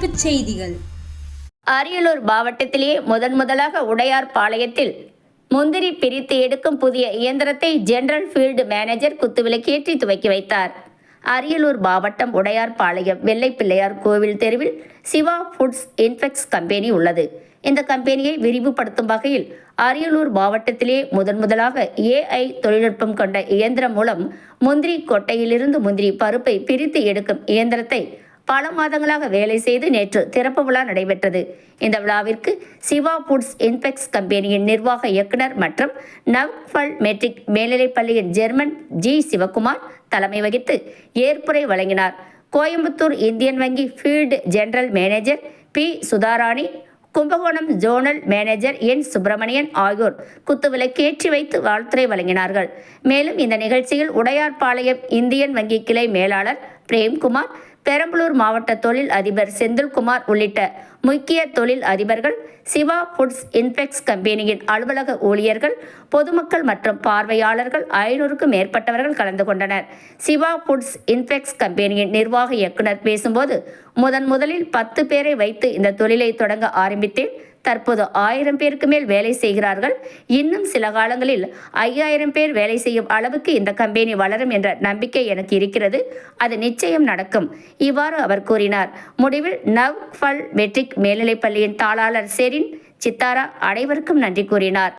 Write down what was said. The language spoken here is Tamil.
செய்திகள். அரியலூர் மாவட்டத்திலேயே முதன் முதலாக உடையார் பாளையத்தில் முந்திரி பிரித்து எடுக்கும் புதிய இயந்திரத்தை ஜெனரல் ஃபீல்டு மேனேஜர் குத்துவிளக்கேற்றி துவக்கி வைத்தார். அரியலூர் மாவட்டம் உடையார் பாளையம் வெள்ளைப்பிள்ளையார் கோவில் தெருவில் சிவா ஃபுட்ஸ் இன்ஃபெக்ஸ் கம்பெனி உள்ளது. இந்த கம்பெனியை விரிவுபடுத்தும் வகையில் அரியலூர் மாவட்டத்திலே முதன் முதலாக ஏஐ தொழில்நுட்பம் கொண்ட இயந்திரம் மூலம் முந்திரி கொட்டையிலிருந்து முந்திரி பருப்பை பிரித்து எடுக்கும் இயந்திரத்தை பல மாதங்களாக வேலை செய்து நேற்று திறப்பு விழா நடைபெற்றது. இந்த விழாவிற்கு சிவா ஃபுட்ஸ் இன்பெக்ஸ் கம்பெனியின் நிர்வாக இயக்குனர் மற்றும் நவ்ஃபல் மெட்ரிக் மேல்நிலைப்பள்ளியின் ஜெர்மன் ஜி சிவகுமார் தலைமை வகித்து ஏற்புரை வழங்கினார். கோயம்புத்தூர் இந்தியன் வங்கி field general manager P Sudharani Kumbakonam zonal manager N Subramanian ஆகியோர் குத்துவிளக்கேற்றி வைத்து வாழ்த்துரை வழங்கினார்கள். மேலும் இந்த நிகழ்ச்சியில் உடையார்பாளையம் இந்தியன் வங்கி கிளை மேலாளர் பிரேம்குமார் பெரம்பலூர் மாவட்ட தொழில் அதிபர் செந்தில்குமார் உள்ளிட்ட முக்கிய தொழில் அதிபர்கள் சிவா ஃபுட்ஸ் இன்ஃபெக்ஸ் கம்பெனியின் அலுவலக ஊழியர்கள் பொதுமக்கள் மற்றும் பார்வையாளர்கள் ஐநூறுக்கும் மேற்பட்டவர்கள் கலந்து கொண்டனர். சிவா ஃபுட்ஸ் இன்ஃபெக்ஸ் கம்பெனியின் நிர்வாக இயக்குனர் பேசும்போது முதன் முதலில் பத்து பேரை வைத்து இந்த தொழிலை தொடங்க ஆரம்பித்தேன். தற்போது ஆயிரம் பேருக்கு மேல் வேலை செய்கிறார்கள். இன்னும் சில காலங்களில் ஐயாயிரம் பேர் வேலை செய்யும் அளவுக்கு இந்த கம்பெனி வளரும் என்ற நம்பிக்கை எனக்கு இருக்கிறது. அது நிச்சயம் நடக்கும். இவ்வாறு அவர் கூறினார். முடிவில் நவ் ஃபல் மெட்ரிக் மேல்நிலைப்பள்ளியின் தாளாளர் செரின் சித்தாரா அனைவருக்கும் நன்றி கூறினார்.